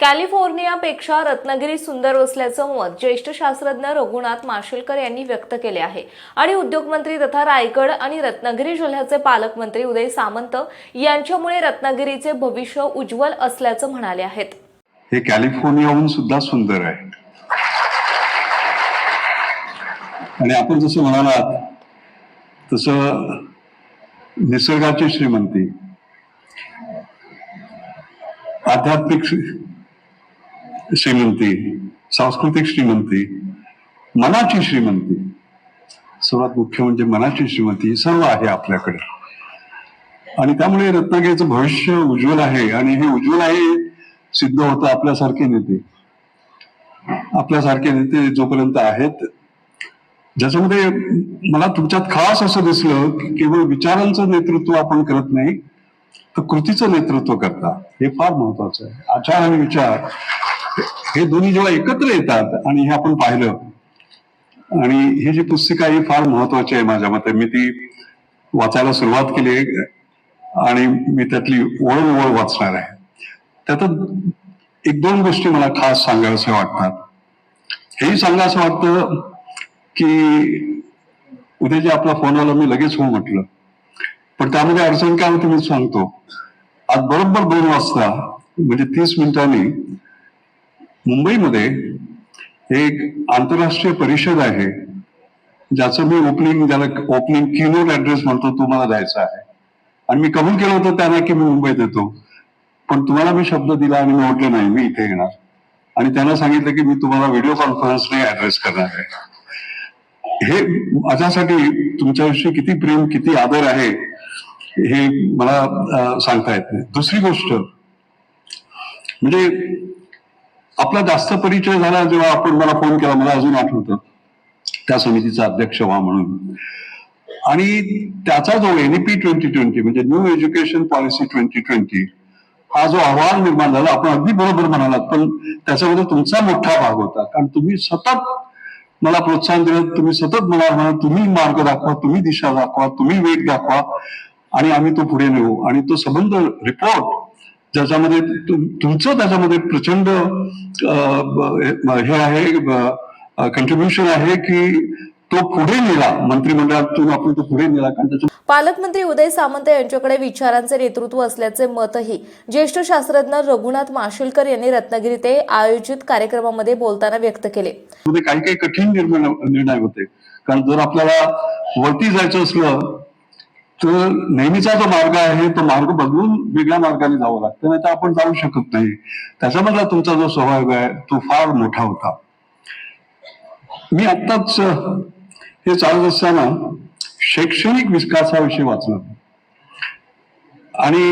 कॅलिफोर्नियापेक्षा रत्नागिरी सुंदर असल्याचं मत ज्येष्ठ शास्त्रज्ञ रघुनाथ माशेलकर यांनी व्यक्त केले आहे. आणि उद्योगमंत्री तथा रायगड आणि रत्नागिरी जिल्ह्याचे पालकमंत्री उदय सामंत यांच्यामुळे रत्नागिरीचे भविष्य उज्ज्वल असल्याचं म्हणाले आहेत. हे कॅलिफोर्नियाहून सुद्धा सुंदर आहे. आणि आपण जसं म्हणालात तसं निसर्गाची श्रीमंती आध्यात्मिक श्रीमंती सांस्कृतिक श्रीमंती मनाची श्रीमंती. सर्वात मुख्य म्हणजे मनाची श्रीमंती सर्व आहे आपल्याकडे. आणि त्यामुळे रत्नागिरीचं भविष्य उज्ज्वल आहे आणि हे उज्ज्वल आहे सिद्ध होतं आपल्यासारखे नेते. आपल्यासारखे नेते जोपर्यंत आहेत ज्याच्यामध्ये मला तुमच्यात खास असं दिसलं की केवळ विचारांचं नेतृत्व आपण करत नाही तर कृतीचं नेतृत्व करता हे फार महत्वाचं आहे. आचार आणि विचार हे दोन्ही जेव्हा एकत्र येतात आणि हे आपण पाहिलं आणि ही जी पुस्तिका ही फार महत्वाची आहे माझ्या मते. मी ती वाचायला सुरुवात केली आणि मी त्यातली ओळख ओळ वाचणार आहे. त्यात एक दोन गोष्टी मला खास सांगाव्याशा वाटतात. हेही सांगावं वाटतं की उद्या जे आपला फोन आला मी लगेच हो म्हटलं पण त्यामध्ये अडचण काय होती मी सांगतो. आज बरोबर दोन वाजता म्हणजे तीस मिनिटांनी मुंबईमध्ये एक आंतरराष्ट्रीय परिषद आहे ज्याचं मी ओपनिंग ज्याला ओपनिंग किनोट ऍड्रेस म्हणतो तो मला द्यायचा आहे. आणि मी कबूल केलं होतं त्यांना की मी मुंबईत येतो. पण तुम्हाला मी शब्द दिला आणि मी म्हटलं नाही मी इथे येणार. आणि त्यांना सांगितलं की मी तुम्हाला व्हिडिओ कॉन्फरन्सने ऍड्रेस करणार आहे. हे माझ्यासाठी तुमच्याविषयी किती प्रेम किती आदर आहे हे मला सांगता येत नाही. दुसरी गोष्ट म्हणजे आपला जास्त परिचय झाला जेव्हा आपण मला फोन केला मला अजून आठवतं त्या समितीचा अध्यक्ष व्हा म्हणून. आणि त्याचा जो एनईपी ट्वेंटी ट्वेंटी म्हणजे new education policy twenty twenty हा जो अहवाल निर्माण झाला आपण अगदी बरोबर म्हणालात पण त्याच्यामध्ये तुमचा मोठा भाग होता. कारण तुम्ही सतत मला प्रोत्साहन दिलं तुम्ही सतत मला म्हणा तुम्ही मार्ग दाखवा तुम्ही दिशा दाखवा तुम्ही वेग दाखवा. आणि आम्ही तो पुढे नेऊ. आणि तो संबंध रिपोर्ट ज्याच्यामध्ये तुम- तुमचं त्याच्यामध्ये प्रचंड हे आहे कंट्रीब्युशन आहे की तो पुढे नेला मंत्रिमंडळातून आपण तो पुढे नेला कारण त्याच्या पालकमंत्री उदय सामंत यांच्याकडे विचारांचे नेतृत्व असल्याचे मतही ज्येष्ठ शास्त्रज्ञ रघुनाथ माशेलकर यांनी रत्नागिरी ते आयोजित कार्यक्रमामध्ये बोलताना व्यक्त केले. काही काही कठीण निर्णय निर्णय होते. कारण जर आपल्याला वरती जायचं असलं तर नेहमीचा जो मार्ग आहे तो मार्ग बदलून वेगळ्या मार्गाने जावं लागतं नाही तर आपण जाऊ शकत नाही. त्याच्यामधला तुमचा जो सहभाग आहे तो फार मोठा होता. मी आत्ताच हे चालत असताना शैक्षणिक विकासाविषयी वाचलं. आणि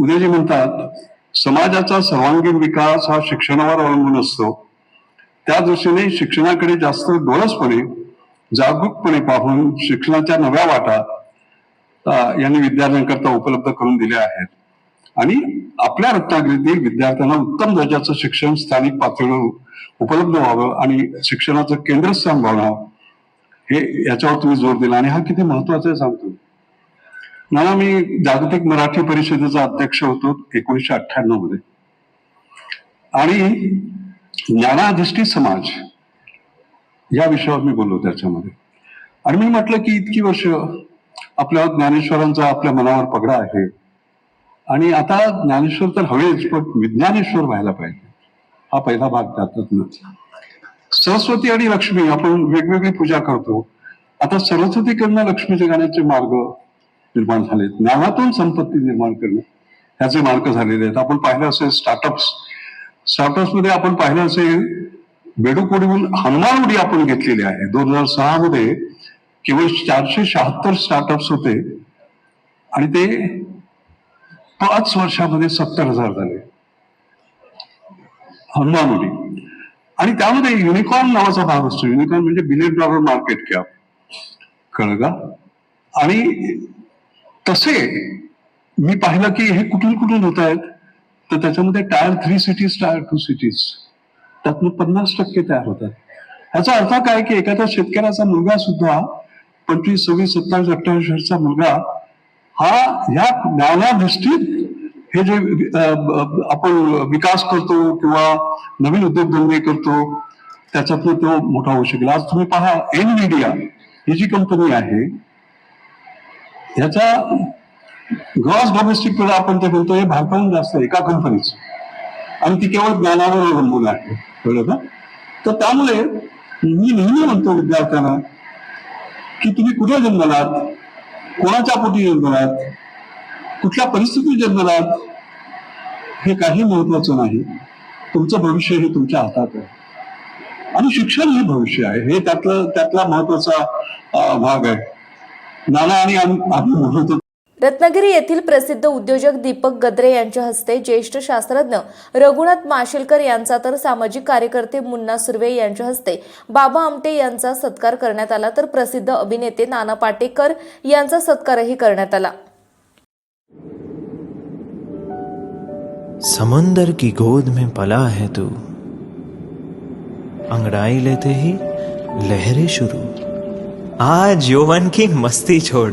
उदयजी म्हणतात समाजाचा सर्वांगीण विकास हा शिक्षणावर अवलंबून असतो. त्या दृष्टीने शिक्षणाकडे जास्त डोळसपणे जागरूकपणे पाहून शिक्षणाच्या नव्या वाटा यांनी विद्यार्थ्यांकरता उपलब्ध करून दिल्या आहेत. आणि आपल्या रत्नागिरीतील विद्यार्थ्यांना उत्तम दर्जाचं शिक्षण स्थानिक पातळीवर उपलब्ध व्हावं आणि शिक्षणाचं केंद्रस्थान व्हावं हे याच्यावर तुम्ही जोर दिला. आणि हा किती महत्त्वाचा आहे सांगतो. मला मी जागतिक मराठी परिषदेचा अध्यक्ष होतो एकोणीसशे अठ्ठ्याण्णवमध्ये. आणि ज्ञानाधिष्ठित समाज या विषयावर मी बोललो त्याच्यामध्ये. आणि मी म्हटलं की इतकी वर्ष आपल्या ज्ञानेश्वरांचा आपल्या मनावर पगडा आहे. आणि आता ज्ञानेश्वर तर हवेच पण विज्ञानेश्वर व्हायला पाहिजे. हा पहिला भाग त्यातच सरस्वती आणि लक्ष्मी आपण वेगवेगळी पूजा करतो. आता सरस्वतीकडनं लक्ष्मीचे गाण्याचे मार्ग निर्माण झाले ज्ञानातून संपत्ती निर्माण करणे ह्याचे मार्ग झालेले आहेत. आपण पाहिलं असेल स्टार्टअप्स स्टार्टअप्समध्ये आपण पाहिलं असेल बेडूकोडीहून हनुमान उडी आपण घेतलेली आहे. दोन हजार सहा मध्ये केवळ चारशे शहात्तर स्टार्टअप्स होते. आणि ते पाच वर्षामध्ये सत्तर हजार झाले. हनुमान उडी आणि त्यामध्ये युनिकॉर्न नावाचा भाग असतो. युनिकॉर्न म्हणजे बिलियन डॉलर मार्केट कॅप कळ का? आणि तसे मी पाहिलं की हे कुठून कुठून होत आहेत? तर त्याच्यामध्ये tier three cities tier two cities त्यातनं पन्नास टक्के तयार होतात ह्याचा अर्थ काय की एखाद्या शेतकऱ्याचा मुलगा सुद्धा पंचवीस सव्वीस सत्तावीस अठ्ठावीस वर्षाचा मुलगा हा ह्या ज्ञानाधिष्ठित हे जे आपण विकास करतो किंवा नवीन उद्योगधंदे करतो त्याच्यातनं तो मोठा होऊ शकेल. आज तुम्ही पहा एन मीडिया ही जी कंपनी आहे ह्याचा ग्रॉस डोमेस्टिक प्रोडक्ट आपण ते म्हणतो हे भारताहून जास्त आहे एका कंपनीच आणि ती केवळ ज्ञानावर अवलंबून आहे. कळलं का? तर त्यामुळे मी नेहमी म्हणतो विद्यार्थ्यांना की तुम्ही कुठे जन्मलात? कोणाच्या पोटी जन्मलात? कुठल्या परिस्थितीत जन्मलात? हे काही महत्वाचं नाही. तुमचं भविष्य हे तुमच्या हातात आहे. आणि शिक्षण हे भविष्य आहे. हे त्यातलं त्यातला महत्त्वाचा भाग आहे. नाना आणि आम्ही आम्ही म्हणत रत्नागिरी येथील प्रसिद्ध उद्योजक दीपक गद्रे यांच्या हस्ते ज्येष्ठ शास्त्रज्ञ रघुनाथ माशेलकर यांचा तर सामाजिक कार्यकर्ते मुन्ना सुर्वे यांच्या हस्ते बाबा आमटे यांचा सत्कार करण्यात आला तर प्रसिद्ध अभिनेते नाना पाटेकर यांचा सत्कारही करण्यात आला. समंदर की गोद में पला है तू। अंगड़ाई लेते ही लहरें शुरू। आज यौवन की मस्ती छोड़।